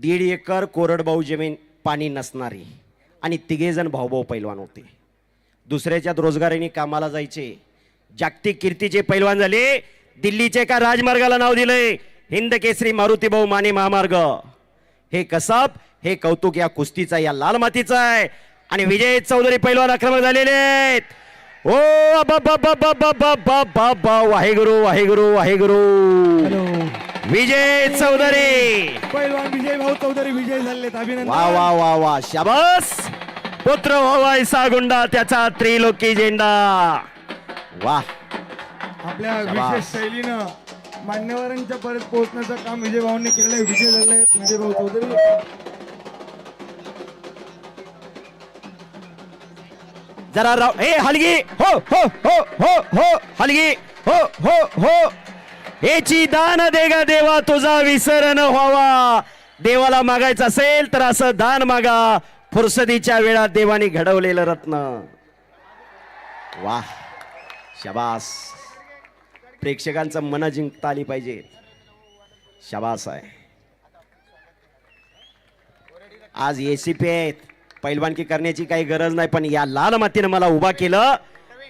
दीड एकर कोरडभाऊ जमीन पाणी नसणारी आणि तिघेजण भाऊभाऊ पैलवान होते. दुसऱ्याच्यात रोजगारीने कामाला जायचे. जागतिक कीर्तीचे पैलवान झाले. दिल्लीचे एका राजमार्गाला नाव दिलंय. हिंद केसरी मारुतीभाऊ माने महामार्ग. हे कसब हे कौतुक या कुस्तीचा या लाल मातीचं आहे. आणि विजय चौधरी पैलवान आक्रमक झालेले आहेत. ओ बाबा वाहेगुरु वाहेगुरु वाहेगुरु. हॅलो विजय चौधरी. पैलवान विजय भाऊ चौधरी विजय झालेत. वा वा वा वा. शाबास. पुत्र व्हावायचा गुंडा त्याचा त्रिलोकी झेंडा. वा. आपल्या. विशेष शैलीनं मान्यवरांच्या परत पोहोचण्याचं काम विजय भाऊंनी केलंय विजय झाले विजय भाऊ चौधरी. जरा राव हे हलगी. हो हो हो हो हो. हलगी. हो हो हो. याची दान देगा देवा तुझा विसर न व्हावा. देवाला मागायचं असेल तर असं दान मागा. फुरसदीच्या वेळात देवाने घडवलेलं रत्न. वा शबास. प्रेक्षकांचं मन जिंकता आली पाहिजे. शबास आहे. आज एसीपी आहेत. पैलवानकी करण्याची काही गरज नाही पण या लाल मातीनं मला उभा केलं.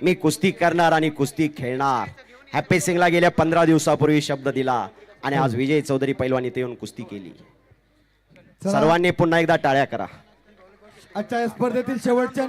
मी कुस्ती करणार आणि कुस्ती खेळणार. हॅपी सिंगला गेल्या पंधरा दिवसापूर्वी शब्द दिला आणि आज विजय चौधरी पैलवान इथे येऊन कुस्ती केली. सर्वांनी पुन्हा एकदा टाळ्या करा. आजच्या स्पर्धेतील शेवटच्या